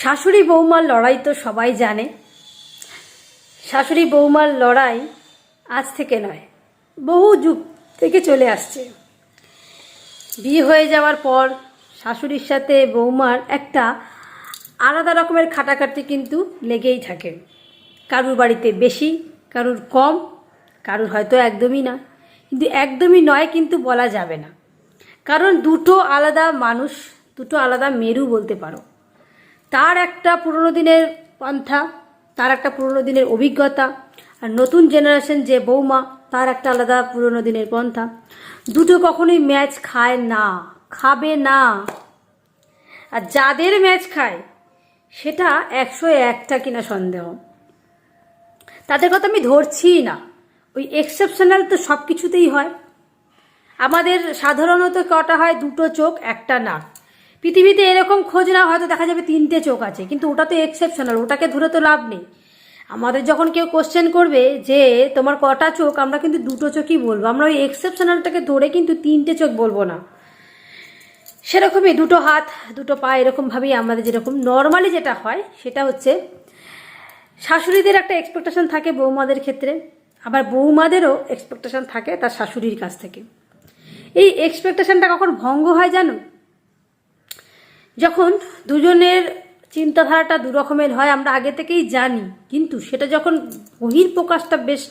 শাশুড়ি বৌমার লড়াই তো সবাই জানে। শাশুড়ি বৌমার লড়াই আজ থেকে নয়, বহু যুগ থেকে চলে আসছে। বিয়ে হয়ে যাওয়ার পর শাশুড়ির সাথে বৌমার একটা আলাদা রকমের খাটাখাটি কিন্তু লেগেই থাকে। কারুর বাড়িতে বেশি, কারুর কম, কারুর হয়তো একদমই না। কিন্তু একদমই নয় কিন্তু বলা যাবে না। কারণ দুটো আলাদা মানুষ, দুটো আলাদা মেরু বলতে পারো। তার একটা পুরনো দিনের পন্থা, তার একটা পুরনো দিনের অভিজ্ঞতা, আর নতুন জেনারেশন যে বৌমা, তার একটা আলাদা পুরনো দিনের পন্থা। দুটো কখনোই ম্যাচ খায় না, খাবে না। আর যাদের ম্যাচ খায়, সেটা একশো একটা কিনা সন্দেহ। তাদের কথা আমি ধরছিই না। ওই এক্সেপশনাল তো সব কিছুতেই হয়। আমাদের সাধারণত কটা হয়, দুটো চোখ, একটা নাক। পৃথিবীতে এরকম খোঁজ না, হয়তো দেখা যাবে তিনটে চোখ আছে, কিন্তু ওটা তো এক্সেপশনাল ওটাকে ধরে তো লাভ নেই। আমাদের যখন কেউ কোশ্চেন করবে যে, তোমার কটা চোখ? আমরা কিন্তু দুটো চোখই বলব। আমরা ওই এক্সেপশনালটাকে ধরে কিন্তু তিনটে চোখ বলব না। সেরকমই দুটো হাত, দুটো পা, এরকমভাবেই আমাদের যেরকম নর্মালি যেটা হয়, সেটা হচ্ছে শাশুড়িদের একটা এক্সপেকটেশন থাকে বৌমাদের ক্ষেত্রে, আবার বৌমাদেরও এক্সপেকটেশন থাকে তার শাশুড়ির কাছ থেকে। এই এক্সপেকটেশনটা কখন ভঙ্গ হয় জানো? যখন দুজনের চিন্তাধারাটা দুরকমের হয়, আমরা আগে থেকেই জানি। কিন্তু সেটা যখন বহির প্রকাশটা বেশ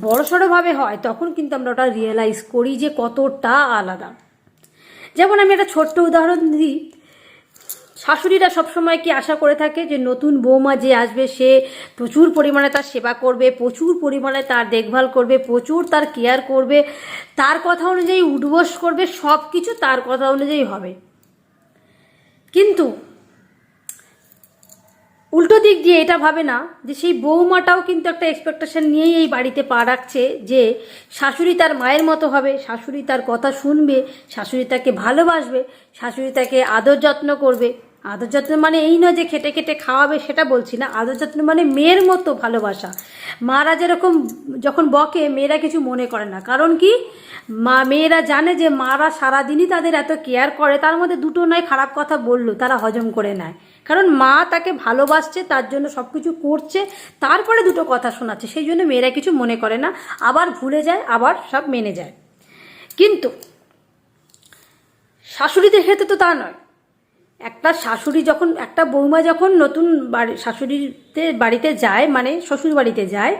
বড়সড়ভাবে হয়, তখন কিন্তু আমরা ওটা রিয়েলাইজ করি যে কতটা আলাদা। যেমন আমি একটা ছোট্ট উদাহরণ দিই। শাশুড়িরা সবসময় কি আশা করে থাকে যে নতুন বৌমা যে আসবে, সে প্রচুর পরিমাণে তার সেবা করবে, প্রচুর পরিমাণে তার দেখভাল করবে, প্রচুর তার কেয়ার করবে, তার কথা অনুযায়ী উদ্বোস করবে সব কিছু তার কথা অনুযায়ী হবে। কিন্তু উল্টো দিক দিয়ে এটা ভাবে না যে সেই বৌমাটাও কিন্তু একটা এক্সপেকটেশন নিয়েই এই বাড়িতে পা রাখছে যে শাশুড়ি তার মায়ের মতো হবে, শাশুড়ি তার কথা শুনবে, শাশুড়ি তাকে ভালোবাসবে, শাশুড়ি তাকে আদর যত্ন করবে। আদর যত্ন মানে এই নয় যে খেটে খেটে খাওয়াবে, সেটা বলছি না। আদর যত্ন মানে মেয়ের মতো ভালোবাসা। মারা যেরকম যখন বকে, মেয়েরা কিছু মনে করে না। কারণ কি? মা, মেয়েরা জানে যে মারা সারাদিনই তাদের এত কেয়ার করে, তার মধ্যে দুটো নয়, খারাপ কথা বলল, তারা হজম করে নেয়। কারণ মা তাকে ভালোবাসছে, তার জন্য সব কিছু করছে, তারপরে দুটো কথা শোনাচ্ছে, সেই জন্য মেয়েরা কিছু মনে করে না। আবার ভুলে যায়, আবার সব মেনে যায়। কিন্তু শাশুড়িদের ক্ষেত্রে তো তা নয়। একটা শাশুড়ি যখন, একটা বৌমা যখন নতুন বাড়ি, শাশুড়িতে বাড়িতে যায় মানে শ্বশুর বাড়িতে যায়,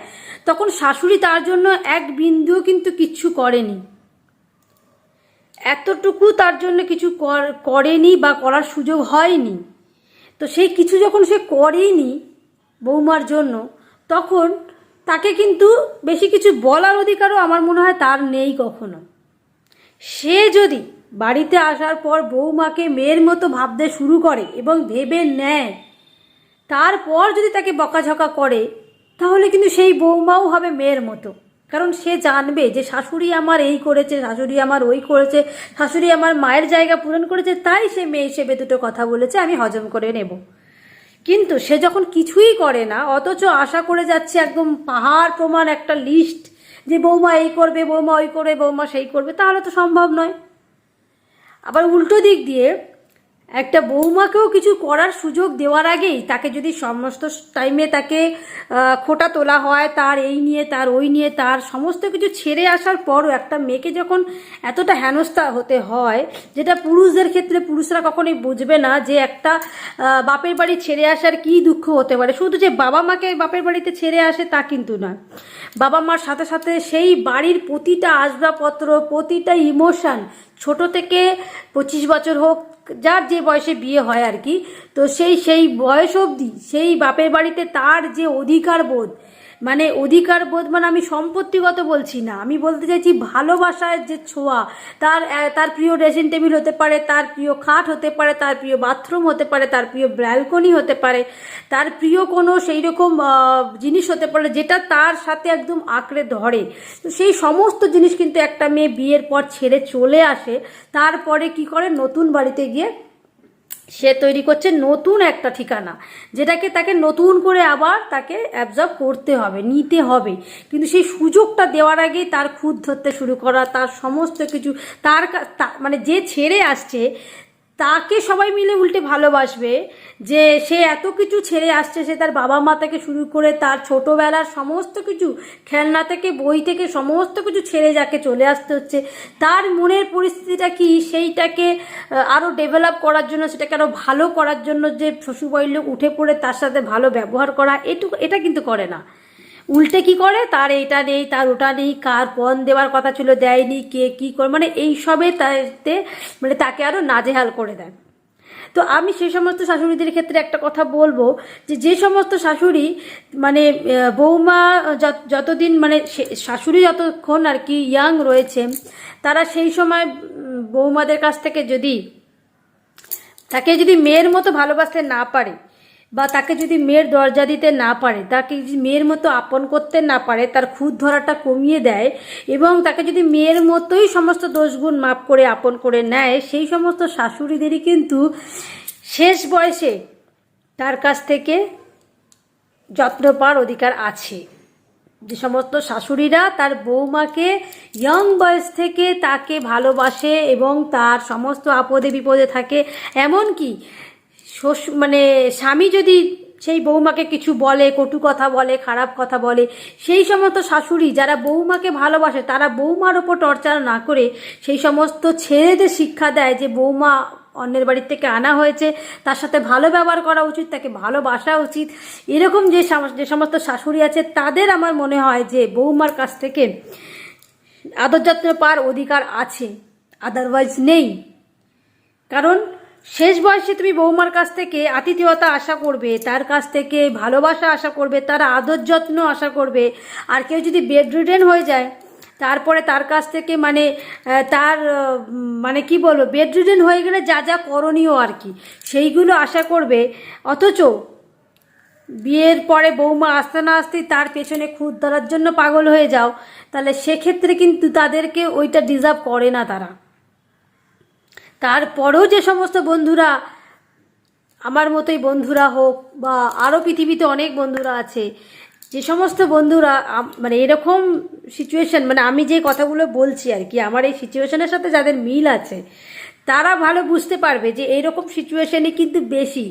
তখন শাশুড়ি তার জন্য এক বিন্দুও কিন্তু কিচ্ছু করেনি। এতটুকু তার জন্য কিছু কর- করেনি বা করার সুযোগ হয়নি। তো সেই কিছু যখন সে করেনি বৌমার জন্য, তখন তাকে কিন্তু বেশি কিছু বলার অধিকারও আমার মনে হয় তার নেই কখনো। সে যদি বাড়িতে আসার পর বৌমাকে মেয়ের মতো ভাবতে শুরু করে এবং ভেবে নেয়। তারপর যদি তাকে বকাঝকা করে, তাহলে কিন্তু সেই বৌমাও হবে মেয়ের মতো। কারণ সে জানবে যে শাশুড়ি আমার এই করেছে, শাশুড়ি আমার ওই করেছে, শাশুড়ি আমার মায়ের জায়গা পূরণ করেছে, তাই সে মেয়ে হিসেবে দুটো কথা বলেছে, আমি হজম করে নেব। কিন্তু সে যখন কিছুই করে না, অথচ আশা করে যাচ্ছে একদম পাহাড় প্রমাণ একটা লিস্ট যে বৌমা এই করবে বৌমা ওই করবে বৌমা সেই করবে, তাহলে তো সম্ভব নয়। আবার উল্টো দিক দিয়ে একটা বৌমাকেও কিছু করার সুযোগ দেওয়ার আগেই তাকে যদি সমস্ত টাইমে তাকে খোটা তোলা হয়, তার এই নিয়ে, তার ওই নিয়ে, তার সমস্ত কিছু ছেড়ে আসার পরও একটা মেয়েকে যখন এতটা হেনস্থা হতে হয়, যেটা পুরুষদের ক্ষেত্রে পুরুষরা কখনোই বুঝবে না যে একটা বাপের বাড়ি ছেড়ে আসার কী দুঃখ হতে পারে। শুধু যে বাবা মাকে বাপের বাড়িতে ছেড়ে আসে তা কিন্তু নয় বাবা মার সাথে সাথে সেই বাড়ির প্রতিটা আসবাবপত্র, প্রতিটা ইমোশন ছোট থেকে পঁচিশ বছর হোক, যার যে বয়সে বিয়ে হয় আর কি, তো সেই সেই বয়স অবধি সেই বাপের বাড়িতে তার যে অধিকার বোধ মানে অধিকার বোধ মানে আমি সম্পত্তিগত বলছি না। আমি বলতে চাইছি ভালোবাসার যে ছোঁয়া, তার তার প্রিয় ড্রেসিং টেবিল হতে পারে, তার প্রিয় খাট হতে পারে, তার প্রিয় বাথরুম হতে পারে, তার প্রিয় ব্যালকনি হতে পারে, তার প্রিয় কোনো সেই রকম জিনিস হতে পারে যেটা তার সাথে একদম আঁকড়ে ধরে। তো সেই সমস্ত জিনিস কিন্তু একটা মেয়ে বিয়ের পর ছেড়ে চলে আসে, তারপরে কি করে? নতুন বাড়িতে গিয়ে সে তৈরি করছে নতুন একটা ঠিকানা, যেটাকে তাকে নতুন করে আবার তাকে অ্যাবজর্ব করতে হবে, নিতে হবে। কিন্তু সেই সুযোগটা দেওয়ার আগেই তার খুদ ধরতে শুরু করা, তার সমস্ত কিছু, তার মানে যে ছেড়ে আসছে তাকে সবাই মিলে উল্টে ভালোবাসবে যে সে এত কিছু ছেড়ে আসছে, সে তার বাবা মা থেকে শুরু করে তার ছোটোবেলার সমস্ত কিছু, খেলনা থেকে, বই থেকে সমস্ত কিছু ছেড়ে যাকে চলে আসতে হচ্ছে। তার মনের পরিস্থিতিটা কি? সেইটাকে আরও ডেভেলপ করার জন্য, সেটাকে আরও ভালো করার জন্য যে শ্বশুরবাড়ির লোক উঠে পড়ে তার সাথে ভালো ব্যবহার করা, এটুকু, এটা কিন্তু করে না। উল্টে কি করে? তার এটা নেই, তার ওটা নেই, কার পণ দেওয়ার কথা ছিল, দেয়নি, কে কি করে? মানে এইসবে তাতে মানে তাকে আরও নাজেহাল করে দেয়। তো আমি সেই সমস্ত শাশুড়িদের ক্ষেত্রে একটা কথা বলব যে যে সমস্ত শাশুড়ি মানে বৌমা যত- যতদিন মানে শাশুড়ি যতক্ষণ আর কি ইয়াং রয়েছে, তারা সেই সময় বৌমাদের কাছ থেকে যদি, তাকে যদি মেয়ের মতো ভালোবাসতে না পারে বা তাকে যদি মেয়ের দরজা দিতে না পারে, তাকে যদি মেয়ের মতো আপন করতে না পারে, তার খুদ ধরাটা কমিয়ে দেয় এবং তাকে যদি মেয়ের মতোই সমস্ত দোষগুণ মাপ করে আপন করে নেয়, সেই সমস্ত শাশুড়িদেরই কিন্তু শেষ বয়সে তার কাছ থেকে যত্ন পাওয়ার অধিকার আছে। যে সমস্ত শাশুড়িরা তার বৌমাকে ইয়ং বয়স থেকে তাকে ভালোবাসে এবং তার সমস্ত আপদে বিপদে থাকে, এমনকি শ্বশুর মানে স্বামী যদি সেই বৌমাকে কিছু বলে, কটু কথা বলে, খারাপ কথা বলে, সেই সমস্ত শাশুড়ি যারা বৌমাকে ভালোবাসে, তারা বৌমার ওপর টর্চার না করে সেই সমস্ত ছেলেদের শিক্ষা দেয় যে বৌমা অন্যের বাড়ির থেকে আনা হয়েছে, তার সাথে ভালো ব্যবহার করা উচিত, তাকে ভালোবাসা উচিত। এরকম যে যে সমস্ত শাশুড়ি আছে, তাদের আমার মনে হয় যে বৌমার কাছ থেকে আদর যত্ন পাওয়ার অধিকার আছে আদারওয়াইজ নেই। কারণ শেষ বয়সে তুমি বৌমার কাছ থেকে আতিথেয়তা আশা করবে, তার কাছ থেকে ভালোবাসা আশা করবে, তার আদর যত্ন আশা করবে। আর কেউ যদি বেডরিডেন হয়ে যায়, তারপরে তার কাছ থেকে মানে তার মানে কি বলব, বেডরিডেন হয়ে গেলে যা যা করণীয় আর কি, সেইগুলো আশা করবে। অথচ বিয়ের পরে বৌমা আসতে না আসতেই তার পেছনে খুদ ধরার জন্য পাগল হয়ে যাও, তাহলে সেক্ষেত্রে কিন্তু তাদেরকে ওইটা ডিজার্ভ করে না তারা। তারপরেও যে সমস্ত বন্ধুরা, আমার মতোই বন্ধুরা হোক বা আরও পৃথিবীতে অনেক বন্ধুরা আছে, যে সমস্ত বন্ধুরা মানে এরকম সিচুয়েশন মানে আমি যে কথাগুলো বলছি আর কি, আমার এই সিচুয়েশনের সাথে যাদের মিল আছে, তারা ভালো বুঝতে পারবে যে এইরকম সিচুয়েশনে কিন্তু বেশি,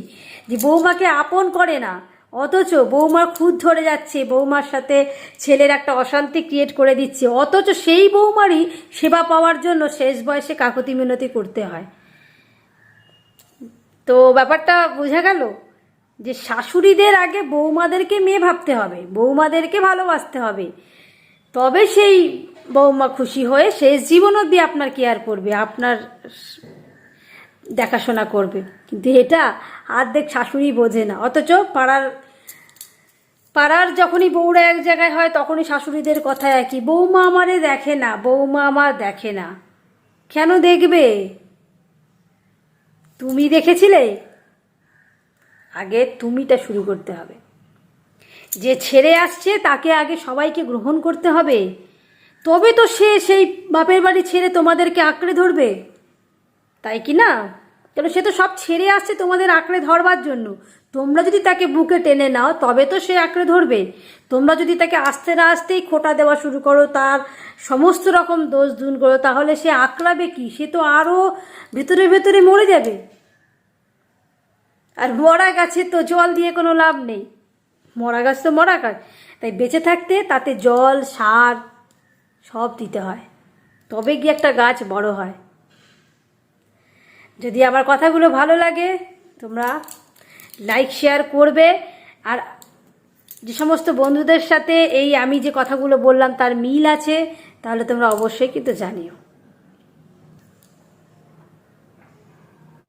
যে বৌমাকে আপন করে না। অথচ বৌমার খুদ ধরে যাচ্ছে, বৌমার সাথে ছেলের একটা অশান্তি ক্রিয়েট করে দিচ্ছে। অথচ সেই বৌমারই সেবা পাওয়ার জন্য শেষ বয়সে কাকতি মিনতি করতে হয়। তো ব্যাপারটা বোঝা গেল যে শাশুড়িদের আগে বৌমাদেরকে মেয়ে ভাবতে হবে, বৌমাদেরকে ভালোবাসতে হবে। তবে সেই বৌমা খুশি হয়ে শেষ জীবন অবধি আপনার কেয়ার করবে, আপনার দেখাশোনা করবে। কিন্তু এটা আর্ধেক শাশুড়ি বোঝে না। অথচ পাড়ার পাড়ার যখনই বউরা এক জায়গায় হয়, তখনই শাশুড়িদের কথা একই। বৌমা আমারে দেখে না বৌমা আমার দেখে না। কেন দেখবে? তুমি দেখেছিলে? আগে তুমিটা শুরু করতে হবে। যে ছেড়ে আসছে, তাকে আগে সবাইকে গ্রহণ করতে হবে। তবে তো সে সেই বাপের বাড়ি ছেড়ে তোমাদেরকে আঁকড়ে ধরবে। তাই কি না? কেন সে তো সব ছেড়ে আসছে তোমাদের আঁকড়ে ধরবার জন্য। তোমরা যদি তাকে বুকে টেনে নাও, তবে তো সে আঁকড়ে ধরবে। তোমরা যদি তাকে আস্তে না আসতেই খোটা দেওয়া শুরু করো, তার সমস্ত রকম দোষ দুন করো, তাহলে সে আঁকড়াবে কি? সে তো আরও ভেতরে ভেতরে মরে যাবে। আর মরা গাছে তো জল দিয়ে কোনো লাভ নেই। মরা গাছ তো মরা গাছ। তাই বেঁচে থাকতে তাতে জল, সার সব দিতে হয়। তবে গিয়ে একটা গাছ বড় হয়। যদি আমার কথাগুলো ভালো লাগে, তোমরা লাইক শেয়ার করবে। আর যে সমস্ত বন্ধুদের সাথে এই আমি যে কথাগুলো বললাম, তার মিল আছে, তাহলে তোমরা অবশ্যই কিন্তু জানিও।